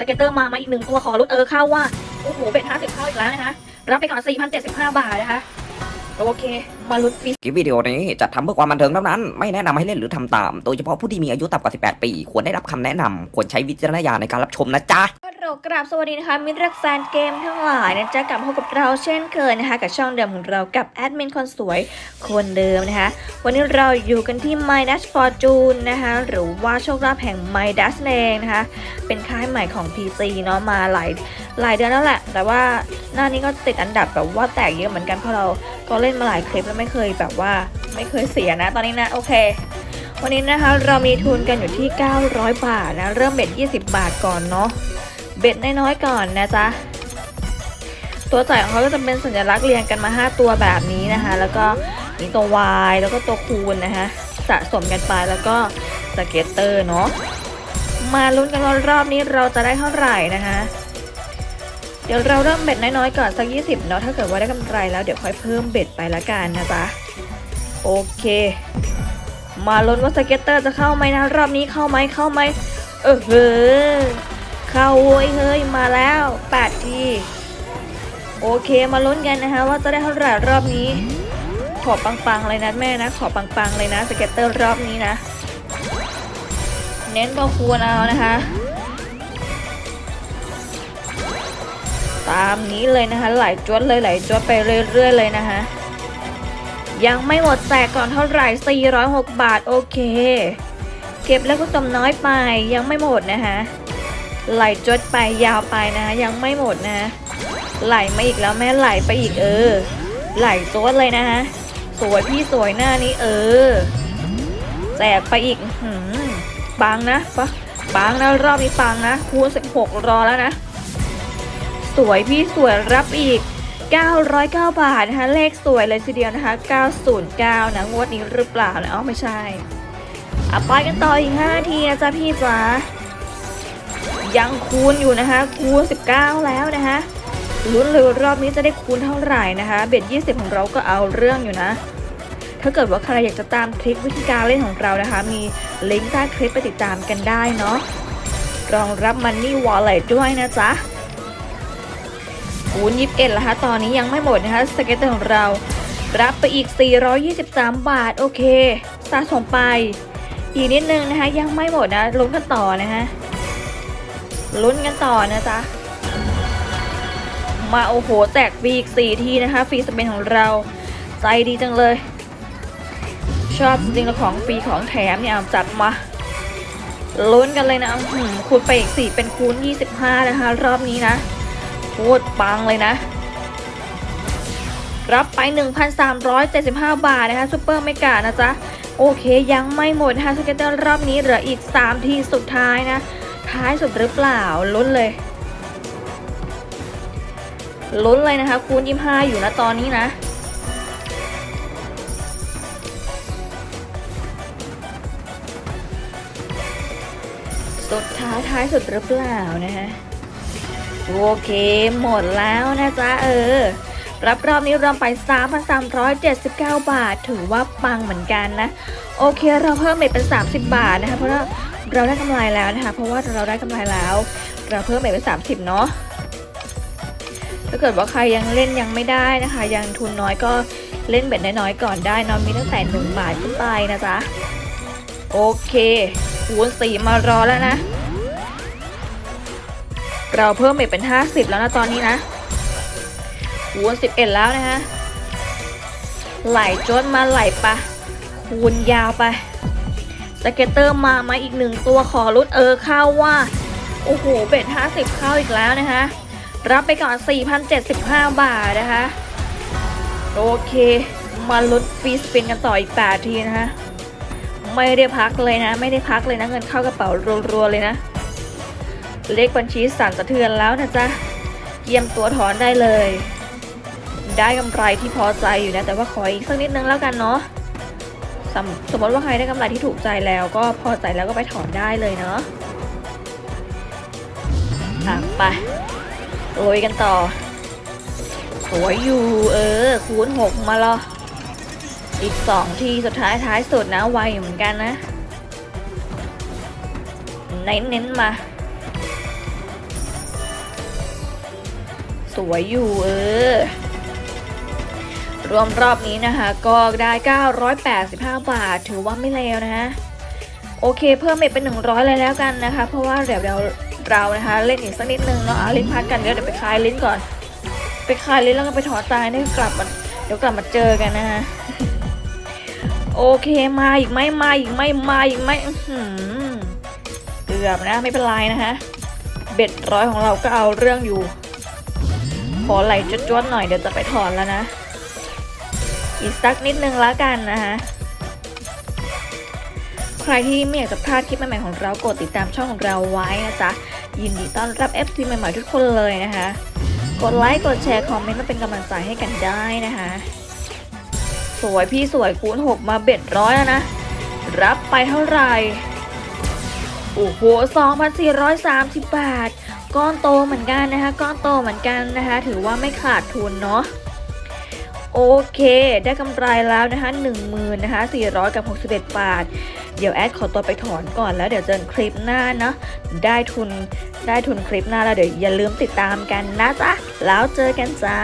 สเก็ตเตอร์มามาอีกหนึ่งตัวขอลดเออเข้าว่า โอ้โหเบ็ดห้าสิบเข้าอีกแล้วนะคะ รับไปก่อนเจ็ดสิบาทนะคะ โอเค มาลุ้นฟิสคลิปวิดีโอนี้จัดทำเพื่อความบันเทิงเท่านั้น ไม่แนะนำให้เล่นหรือทำตาม โดยเฉพาะผู้ที่มีอายุต่ำกว่า 18 ปี ควรได้รับคำแนะนำควรใช้วิจารณญาณในการรับชมนะจ๊ะ ลโหลกราบสวัสดีนะคะมิตรรักแฟนเกมทั้งหลายนะจ๊ะกลับมาพบกับเราเช่นเคยนะคะกับช่องเดิมของเรากับแอดมินคนสวยคนเดิมนะคะ วันนี้เราอยู่กันที่ My Dash Fortune นะคะหรือว่าโชคลาภแห่ง My Dash เองนะคะเป็นค่ายใหม่ของ PC เนาะมาหลายหลายเดือนแล้วแหละ แต่ว่าหน้านี้ก็ติดอันดับแบบว่าแตกเยอะเหมือนกันเพราะเราก็เล่นมาหลายคลิปแล้วไม่เคยแบบว่าไม่เคยเสียนะตอนนี้นะโอเควันนี้นะคะเรามีทุนกันอยู่ที่ 900 บาทนะเริ่มเบ็ด 20 บาทก่อนเนาะ เบ็ดน้อยๆก่อนนะจ๊ะตัวจ่ายของเขาก็จะเป็นสัญลักษณ์เรียงกันมา 5 ตัวแบบนี้นะคะ แล้วก็มีตัว Y แล้วก็ตัวคูณนะคะสะสมกันไปแล้วก็สเก็ตเตอร์เนาะมาลุ้นกันว่ารอบนี้เราจะได้เท่าไหร่นะคะ เดี๋ยวเราเริ่มเบ็ดน้อยๆก่อนสัก 20เนาะถ้าเกิดว่าได้กำไรแล้วเดี๋ยวค่อยเพิ่มเบ็ดไปละกันนะจ๊ะโอเค มาลุ้นว่าสเก็ตเตอร์จะเข้าไหมนะรอบนี้เข้าไหมเข้าไหมเออเฮ้อ เข้าโว้ยเฮ้ยมาแล้ว8ทีโอเคมาลุ้นกันนะคะว่าจะได้เท่าไหร่รอบนี้ ขอปังๆเลยนะแม่นะ ขอปังๆเลยนะสเก็ตเตอร์รอบนี้นะ เน้นตัวคูณเอานะคะ ตามนี้เลยนะคะไหลจวดเลยไหลจวดไปเรื่อยๆเลยนะคะยังไม่หมดแจกก่อนเท่าไหร่ 406 บาท โอเค เก็บแล้วก็จมน้อยไปยังไม่หมดนะคะ ไหลจดไปยาวไปนะ ยังไม่หมดนะ ไหลมาอีกแล้วแม่ไหลไปอีกเออ ไหลโจ๊ดเลยนะคะสวยพี่สวยหน้านี้เออแจกไปอีกอื้อหือปังนะปะปังนะรอบนี้ปังนะคูณ16 รอแล้วนะ สวยพี่สวยรับอีก 909 บาทนะคะเลขสวยเลยทีเดียวนะคะ 909 นะงวดนี้หรือเปล่านะอ๋อไม่ใช่อะไปกันต่ออีก5ทีนะจ๊ะพี่จ๋า ยังคูณอยู่นะคะ คูณ 19 แล้วนะคะลุ้นเลยรอบนี้จะได้คูณเท่าไหร่นะคะ เบ็ด20 ของเราก็เอาเรื่องอยู่นะ ถ้าเกิดว่าใครอยากจะตามทริควิธีการเล่นของเรานะคะ มีลิงก์ใต้คลิปไปติดตามกันได้เนาะรองรับมันนี่วอลเล็ตด้วยนะจ๊ะคูณ21แล้วคะตอนนี้ยังไม่หมดนะคะสเก็ตเตอร์ของเรา รับไปอีก 423 บาท โอเค สะสมไป อีกนิดนึงนะคะ ยังไม่หมดนะลุ้นกันต่อนะคะ ลุ้นกันต่อนะจ๊ะ มาโอ้โหแจกฟรีอีก4ทีนะคะฟรีสเปนของเราใจดีจังเลย ชอบจริงๆแล้วของฟรีของแถมเนี่ยเอาจัดมาลุ้นกันเลยนะหือคูณไปอีก4เป็นคูณ25นะคะ รอบนี้นะโคตรปังเลยนะ รับไป 1,375 บาทนะคะซูเปอร์เมกานะจ๊ะ โอเคยังไม่หมดนะคะสเก็ตเตอร์รอบนี้เหลืออีก 3 ทีสุดท้ายนะ ท้ายสุดหรือเปล่าลุ้นเลยลุ้นเลยนะคะ คูณ25อยู่นะตอนนี้นะ สุดท้ายท้ายสุดหรือเปล่านะคะโอเค หมดแล้วนะจ๊ะเออ รับรอบนี้รวมไป 3,379 บาท ถือว่าปังเหมือนกันนะ โอเคเราเพิ่มเบ็ดเป็น 30 บาทนะคะ เพราะว่าเราได้กำไรแล้วนะคะ เพราะว่าเราได้กำไรแล้ว เราเพิ่มเบ็ดเป็น 30 เนาะถ้าเกิดว่าใครยังเล่นยังไม่ได้นะคะ ยังทุนน้อยก็เล่นเบ็ดน้อยๆก่อนได้นอนมีตั้งแต่ 1 บาทขึ้นไปนะจ๊ะ โอเคคูณสี่มารอแล้วนะ เราเพิ่มเบ็ดเป็น 50 แล้วนะตอนนี้นะ คูณ11 แล้วนะฮะ ไหลจนมาไหลปะ คูณยาวไป สเก็ตเตอร์มามาอีกหนึ่งตัวขอรุดเออเข้าว่า โอ้โห เบ็ด50 เข้าอีกแล้วนะคะ รับไปก่อน 4,075 บาทนะคะ โอเค มาลุ้นฟรีสปินกันต่ออีก 8 ทีนะคะ ไม่ได้พักเลยนะ ไม่ได้พักเลยนะ เงินเข้ากระเป๋ารัวๆเลยนะ เลขบัญชีสั่นสะเทือนแล้วนะจ๊ะเยี่ยมตัวถอนได้เลย ได้กำไรที่พอใจอยู่นะแต่ว่าขออีกสักนิดนึงแล้วกันเนาะสมสมมติว่าใครได้กำไรที่ถูกใจแล้วก็พอใจแล้วก็ไปถอนได้เลยเนาะอะไปลุยกันต่อสวยอยู่เออ คูณหกมาเหรออีกสองทีสุดท้ายท้ายสุดนะไวอยู่เหมือนกันนะเน้นเน้นๆมา สวยอยู่เออ รวมรอบนี้นะคะ ก็ได้ 985 บาท ถือว่าไม่เลวนะฮะโอเค เพิ่มเม็ดเป็น 100 เลยแล้วกันนะคะ เพราะว่าเดี๋ยวเราเรานะคะเล่นอีกสักนิดนึงเนาะเอาลิ้นพักกันเดี๋ยวเดี๋ยวไปคลายลิ้นก่อน ไปคลายลิ้นแล้วก็ไปถอดตายนี่กลับมาเดี๋ยวกลับมาเจอกันนะฮะโอเคมาอีกไหมมาอีกไหมมาอีกไหมอื้อหือเกือบนะไม่เป็นไรนะฮะเบ็ดร้อยของเราก็เอาเรื่องอยู่ขอไหลจวดๆหน่อยเดี๋ยวจะไปถอนแล้วนะ อีกสักนิดนึงแล้วกันนะคะใครที่ไม่อยากจะพลาดคลิปใหม่ๆของเรากดติดตามช่องของเราไว้นะจ๊ะยินดีต้อนรับ FC ใหม่ๆทุกคนเลยนะคะ กดไลค์กดแชร์คอมเมนต์มาเป็นกำลังใจให้กันได้นะคะ สวยพี่สวยคูณ 6 มาเบ็ดร้อยแล้วนะ รับไปเท่าไหร่ โอ้โห 2,430 บาท ก้อนโตเหมือนกันนะคะ ก้อนโตเหมือนกันนะคะ ถือว่าไม่ขาดทุนเนาะ โอเค ได้กำไรแล้วนะคะ10,000นะคะ400 กับ 61 บาท เดี๋ยวแอดขอตัวไปถอนก่อนแล้วเดี๋ยวเจอคลิปหน้านะได้ทุนได้ทุนคลิปหน้าแล้วเดี๋ยวอย่าลืมติดตามกันนะจ๊ะแล้วเจอกันจ้า